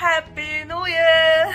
Happy new year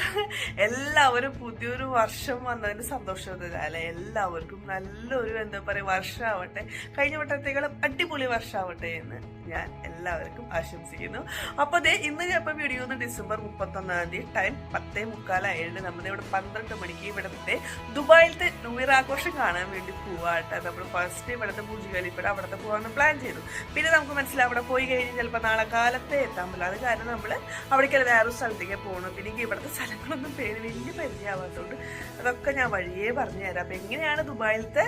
എല്ലാവരും പുതിയൊരു വർഷം വന്നതിന് സന്തോഷത്തിന് അല്ലെ? എല്ലാവർക്കും നല്ലൊരു എന്താ പറയുക വർഷമാവട്ടെ കഴിഞ്ഞ വട്ടത്തേക്കാളും അടിപൊളി വർഷമാവട്ടെ എന്ന് ഞാൻ എല്ലാവർക്കും ആശംസിക്കുന്നു. അപ്പോൾ ദേ ഇന്ന് ഞാൻ ഇപ്പോൾ വീഡിയോ ഒന്ന് ഡിസംബർ മുപ്പത്തൊന്നാം തീയതി ടൈം പത്തേ മുക്കാലായിട്ട് നമ്മുടെ ഇവിടെ പന്ത്രണ്ട് മണിക്ക് ഇവിടുത്തെ ദുബായിലത്തെ ന്യൂ ഇയർ ആഘോഷം കാണാൻ വേണ്ടി പോവാട്ടെ നമ്മൾ ഫസ്റ്റ് ഇവിടുത്തെ ഖലീഫ അവിടുത്തെ പോകാമെന്ന് പ്ലാൻ ചെയ്തു. പിന്നെ നമുക്ക് മനസ്സിലാവും അവിടെ പോയി കഴിഞ്ഞ് ചിലപ്പോൾ നാളെ കാലത്തെ എത്താൻ പറ്റില്ല. അത് കാരണം നമ്മൾ അവിടേക്കല്ല വേറൊരു സ്ഥലത്തേക്ക് പോകണം പിന്നെ എനിക്ക് ഇവിടുത്തെ സ്ഥലങ്ങളൊന്നും പേര് വലിയ പരിചയമാവാത്തതുകൊണ്ട് അതൊക്കെ ഞാൻ വഴിയേ പറഞ്ഞു തരാം. അപ്പം എങ്ങനെയാണ് ദുബായിലത്തെ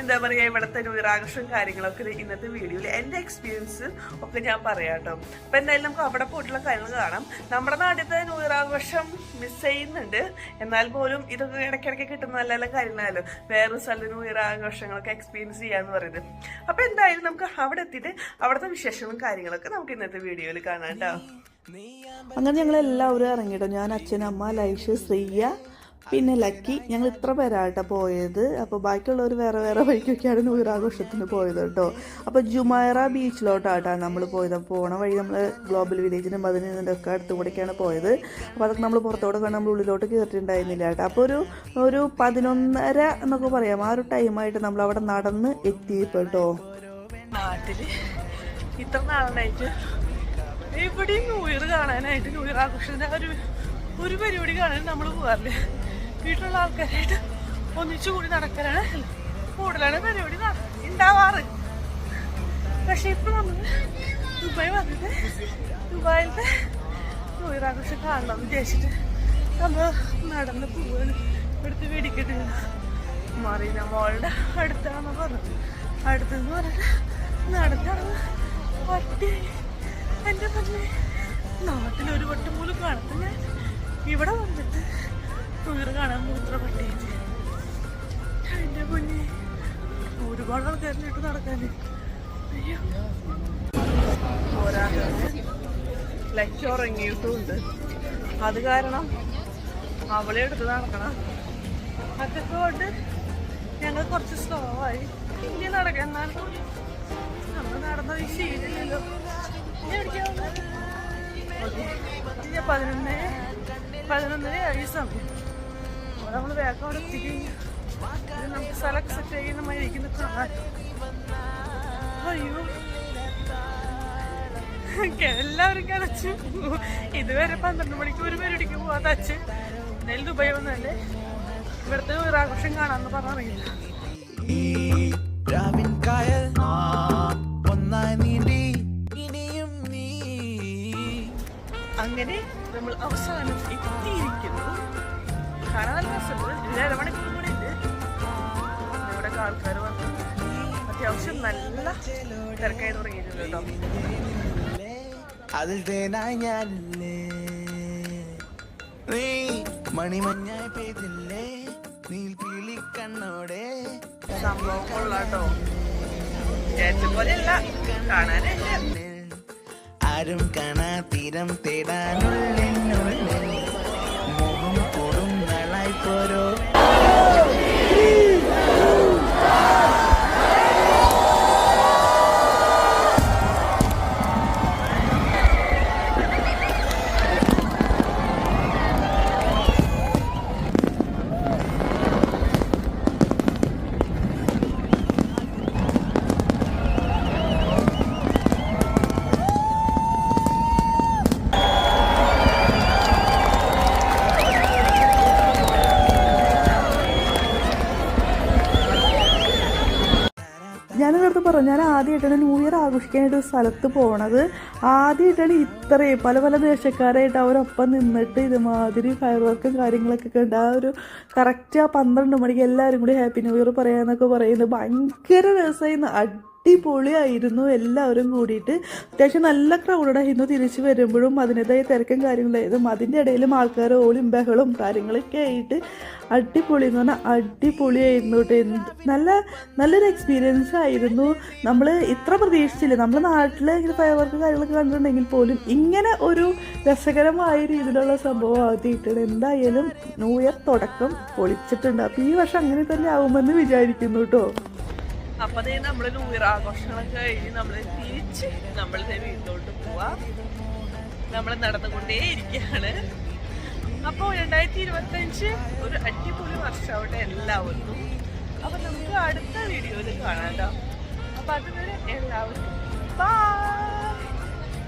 എന്താ പറയുക ഇവിടുത്തെ ഇയർ കാര്യങ്ങളൊക്കെ ഇന്നത്തെ വീഡിയോയിൽ എന്റെ എക്സ്പീരിയൻസ് ഒക്കെ ഞാൻ പറയാം കേട്ടോ. അപ്പം എന്തായാലും നമുക്ക് അവിടെ പോയിട്ടുള്ള കാര്യങ്ങൾ കാണാം. നമ്മുടെ നാട്ടിലത്തെ ഇയർ മിസ് ചെയ്യുന്നുണ്ട്. എന്നാൽ പോലും ഇതൊക്കെ ഇടയ്ക്കിടയ്ക്ക് കിട്ടുന്ന നല്ല നല്ല കാര്യങ്ങളല്ലോ വേറൊരു സ്ഥലത്ത് ന്യൂ എക്സ്പീരിയൻസ് ചെയ്യാന്ന് പറയുന്നത്. അപ്പം എന്തായാലും നമുക്ക് അവിടെ എത്തിയിട്ട് അവിടുത്തെ വിശേഷങ്ങളും കാര്യങ്ങളൊക്കെ നമുക്ക് ഇന്നത്തെ വീഡിയോയിൽ കാണാം കേട്ടോ. അങ്ങനെ ഞങ്ങൾ എല്ലാവരും ഇറങ്ങിട്ടോ. ഞാൻ അച്ഛൻ അമ്മ ലൈഷ് ശ്രീയ പിന്നെ ലക്കി. ഞങ്ങൾ ഇത്ര പേരായിട്ടാണ് പോയത്. അപ്പോൾ ബാക്കിയുള്ളവർ വേറെ വേറെ വഴിക്കൊക്കെയാണ് നൂറാഘോഷത്തിന് പോയത് കേട്ടോ. അപ്പോൾ ജുമൈറ ബീച്ചിലോട്ടാട്ടാണ് നമ്മൾ പോയത്. പോണ വഴി നമ്മൾ ഗ്ലോബൽ വില്ലേജിനും അതിന് ഒക്കെ അടുത്തും കൂടെയൊക്കെയാണ് പോയത്. അപ്പോൾ അതൊക്കെ നമ്മൾ പുറത്തോട്ട് കാണാൻ നമ്മൾ ഉള്ളിലോട്ട് കയറിയിട്ടുണ്ടായിരുന്നില്ല കേട്ടോ. അപ്പോൾ ഒരു ഒരു പതിനൊന്നര എന്നൊക്കെ പറയാം. ആ ഒരു ടൈമായിട്ട് നമ്മൾ അവിടെ നടന്ന് എത്തിയിട്ടോ. നാട്ടിൽ ഇത്ര എവിടെയും ന്യൂ ഇയർ കാണാനായിട്ട് ന്യൂ ഇയർ ആഘോഷത്തിന്റെ ആ ഒരു ഒരു പരിപാടി കാണാൻ നമ്മൾ പോകാറില്ല വീട്ടിലുള്ള ആൾക്കാരായിട്ട് ഒന്നിച്ചു കൂടി നടക്കാനാണ് കൂടുതലാണ് പരിപാടി ഉണ്ടാവാറ് പക്ഷെ ഇപ്പൊ നമ്മൾ ദുബായ് വന്നിട്ട് ദുബായിലത്തെ ന്യൂ ഇയർ ആഘോഷം കാണണം വിചാരിച്ചിട്ട് നമ്മൾ നടന്ന് പോവാണ്. ഇവിടുത്തെ വെടിക്കെട്ട് മറീന മോളുടെ അടുത്താണെന്ന് പറഞ്ഞത് അടുത്തെന്ന് പറഞ്ഞിട്ട് നടന്നാണ് പട്ടി എന്റെ തന്നെ നാട്ടിൽ ഒരു വട്ടം പോലും കാണത്തില്ല. ഇവിടെ വന്നിട്ട് ടൂർ കാണാൻ മൂത്ര പട്ടിയിട്ട് എന്റെ പൊന്നെ ഒരുപാട് ആൾക്കാരിലിട്ട് നടക്കാൻ അയ്യോ. ലക്കി ഉറങ്ങിയിട്ടുമുണ്ട്. അത് കാരണം അവളെ എടുത്ത് നടക്കണം. അതൊക്കെ കൊണ്ട് ഞങ്ങൾ കുറച്ച് സ്ലോ ആയി. ഇനി നടക്കാൻ നമ്മൾ നടന്നത് ഈ ശീലമില്ലല്ലോ പതിനൊന്ന് പതിനൊന്നര സമയം നമ്മൾ എത്തിക്കഴിഞ്ഞാൽ ഇത് നമുക്ക് സ്ഥലം സെറ്റ് ചെയ്യുന്ന ഇരിക്കുന്ന അയ്യോ എല്ലാവരും കടച്ചു ഇതുവരെ പന്ത്രണ്ട് മണിക്ക് ഒരു പരിപാടിക്ക് പോവാതെ അച്ഛൻ എന്തായാലും ദുബൈ വന്നല്ലേ ഇവിടുത്തെ ഒരു ആഘോഷം കാണാന്ന് പറഞ്ഞറിയില്ല അവസാനം എത്തിയിരിക്കുന്നു. കാണാൻ രസമുണ്ട്. ഇതിൽ അരമണിക്കൂർ കൂടി ഉണ്ട്. ഇവിടെ ആൾക്കാർ വന്ന് അത്യാവശ്യം നല്ല തിരക്കായി തുടങ്ങിയിട്ടുണ്ട് കേട്ടോ. അതിൽ തേനായി ഞാനില്ലേ? നീ മണിമഞ്ഞായി പെയ്തില്ലേ? നീൽപീലി കണ്ണോടെ സംഭവം കൊള്ളാട്ടോ വിചാരിച്ച പോലെയല്ല. കാണാനല്ലേ ആരും കാണാ തീരം പറഞ്ഞു ഞാൻ ആദ്യമായിട്ടാണ് ന്യൂ ഇയർ ആഘോഷിക്കാനായിട്ട് ഒരു സ്ഥലത്ത് പോണത്. ആദ്യമായിട്ടാണ് ഇത്രയും പല പല ദേശക്കാരായിട്ട് അവരൊപ്പം നിന്നിട്ട് ഇതുമാതിരി ഫയർ വർക്കും കാര്യങ്ങളൊക്കെ കണ്ട് ആ ഒരു കറക്റ്റ് ആ പന്ത്രണ്ട് മണിക്ക് എല്ലാവരും കൂടി ഹാപ്പി ന്യൂ ഇയർ പറയാന്നൊക്കെ പറയുന്നത് ഭയങ്കര രസമായിരുന്നു അടിപൊളിയായിരുന്നു എല്ലാവരും കൂടിയിട്ട്. അത്യാവശ്യം നല്ല ക്രൗഡായിരുന്നു തിരിച്ചു വരുമ്പോഴും അതിന്റെതായ തിരക്കും കാര്യങ്ങളായിരുന്നു. അതിന്റെ ഇടയിലും ആൾക്കാർ ഓളിയും ബഹളും കാര്യങ്ങളൊക്കെ ആയിട്ട് അടിപൊളി എന്ന് പറഞ്ഞാൽ അടിപൊളിയായിരുന്നു കേട്ടോ. നല്ല നല്ലൊരു എക്സ്പീരിയൻസ് ആയിരുന്നു. നമ്മൾ ഇത്ര പ്രതീക്ഷിച്ചില്ല. നമ്മൾ നാട്ടിലെ ഇങ്ങനെ ഫയർ വർക്ക് കാര്യങ്ങളൊക്കെ കണ്ടിട്ടുണ്ടെങ്കിൽ പോലും ഇങ്ങനെ ഒരു രസകരമായ രീതിയിലുള്ള സംഭവം ആദ്യമായിട്ടാണ് എന്തായാലും ന്യൂ ഇയർ തുടക്കം പൊളിച്ചിട്ടുണ്ട്. അപ്പോൾ ഈ വർഷം അങ്ങനെ തന്നെ ആവുമെന്ന് വിചാരിക്കുന്നു കേട്ടോ. അപ്പൊ അതേ ഇയർ ആഘോഷങ്ങളൊക്കെ കഴിഞ്ഞ് നമ്മൾ തിരിച്ച് നമ്മളുടെ വീട്ടിലോട്ട് പോവാ. നമ്മൾ നടന്നുകൊണ്ടേ ഇരിക്കുകയാണ്. അപ്പോൾ രണ്ടായിരത്തി ഇരുപത്തി അഞ്ച് ഒരു അടിപൊളി വർഷമാവട്ടെ എല്ലാവർക്കും. അപ്പൊ നമുക്ക് അടുത്ത വീഡിയോയിൽ കാണാം കേട്ടോ. അപ്പൊ അതുവരെ എല്ലാവർക്കും ബൈ